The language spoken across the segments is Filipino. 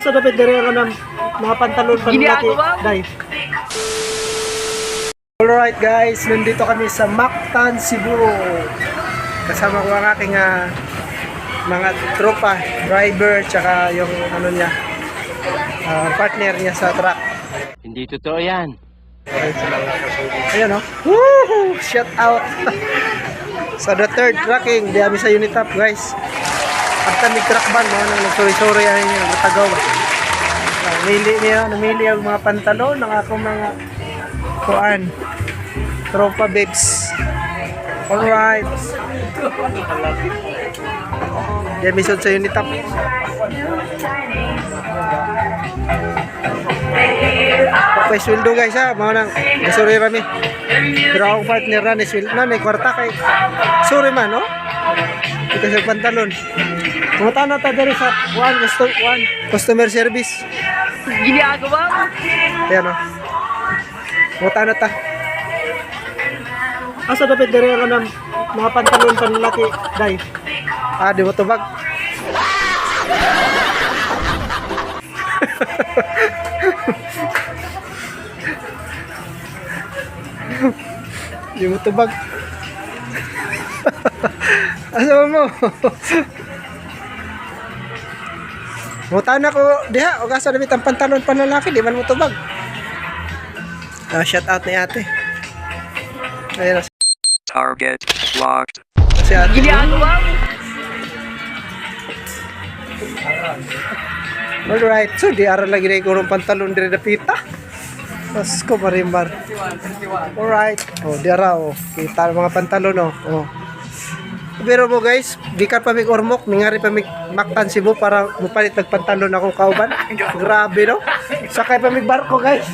Sa dapat dere ka ng mga pantalon pa mo? Dai. Alright guys, nandito kami sa Mactan, Cebu. Kasama ko ang aking ah, mga tropa, driver, tsaka yung ano niya, ah, partner niya sa truck. Hindi totoo yan. Ayan o. Woohoo! Shout out! sa the third tracking, di kami sa Unitap guys. At kami truck ban, mga nang nagsuri-suri ay niya, natagaw. Namili niya, namili ang mga pantalon ng akong mga kuan. Tropa babes. Alright. Sud sa Unitap. Papay sweldo guys ha, mga nang nasuri rami. Pero ako partner na ni sweldo na, may kwarta kay. Sorry man, no? Ito sa pantalon. Pumunta na ta diri sa one, gusto, one, customer service. Ginagawa mo? Ayan o. Pumunta na ta. Asa dapat diri ka ng mga pantalon panlalaki, Day? Ah, di mo tubag. Di mo tubag. Asa mo? Mutan ako diha, o gasa damit ang pantalon panlalaki, di man mo tubag. Ah, shout out ni ate. Ayun na Target locked. si ate. Ginagawa mo? Alright, so di ara lagi na igurong pantalon dire na pita. Tapos ko marimbar. Alright. Oh, di ara oh. Kita mga pantalon oh. oh. Pero mo guys, di ka pa mig ormok, mingari pa mig maktan Cebu para mupalit ng pantalon ako kauban. Grabe no. Sakay pa mig barko guys.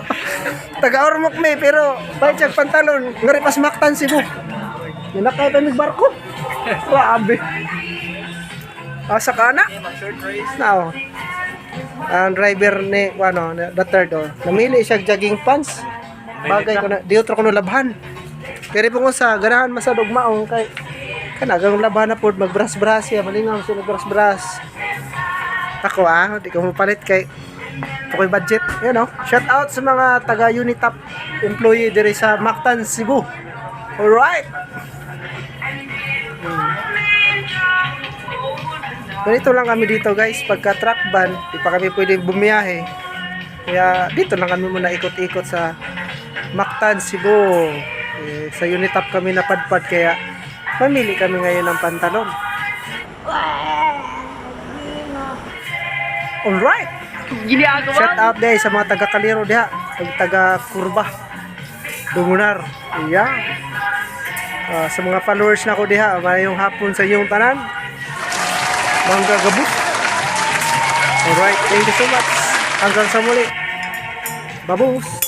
Taga ormok me pero bayad siya pantalon, ngari pas maktan Cebu. Ninakay pa mig barko. Grabe. Asa ka na? Na oh. Ang driver ni ano, the third oh. Namili siya jogging pants. Bagay ko na, di otro ko no labhan. Pero po sa ganahan masadog maong kay kanagang laban na pod magbras-bras siya, malingaw siya magbras-bras. Ako ah, di ko mapalit kay ako'y budget. Yan oh. Shout out sa mga taga Unitap employee diri sa Mactan, Cebu. Alright. Ganito lang kami dito guys, pagka truck ban, di pa kami pwedeng bumiyahe. Kaya dito lang kami muna ikot-ikot sa Mactan, Cebu. Eh, sa Unitap kami napadpad kaya mamili kami ngayon ng pantalon. Alright! Shout out day sa mga taga Kaliro diha, taga, taga Kurba, Dungunar. Iya. Ah, sa mga followers na ko diha, mayong hapon sa inyong tanan. Mangga gabus. Alright, thank you so much. Hanggang sa muli. Babus.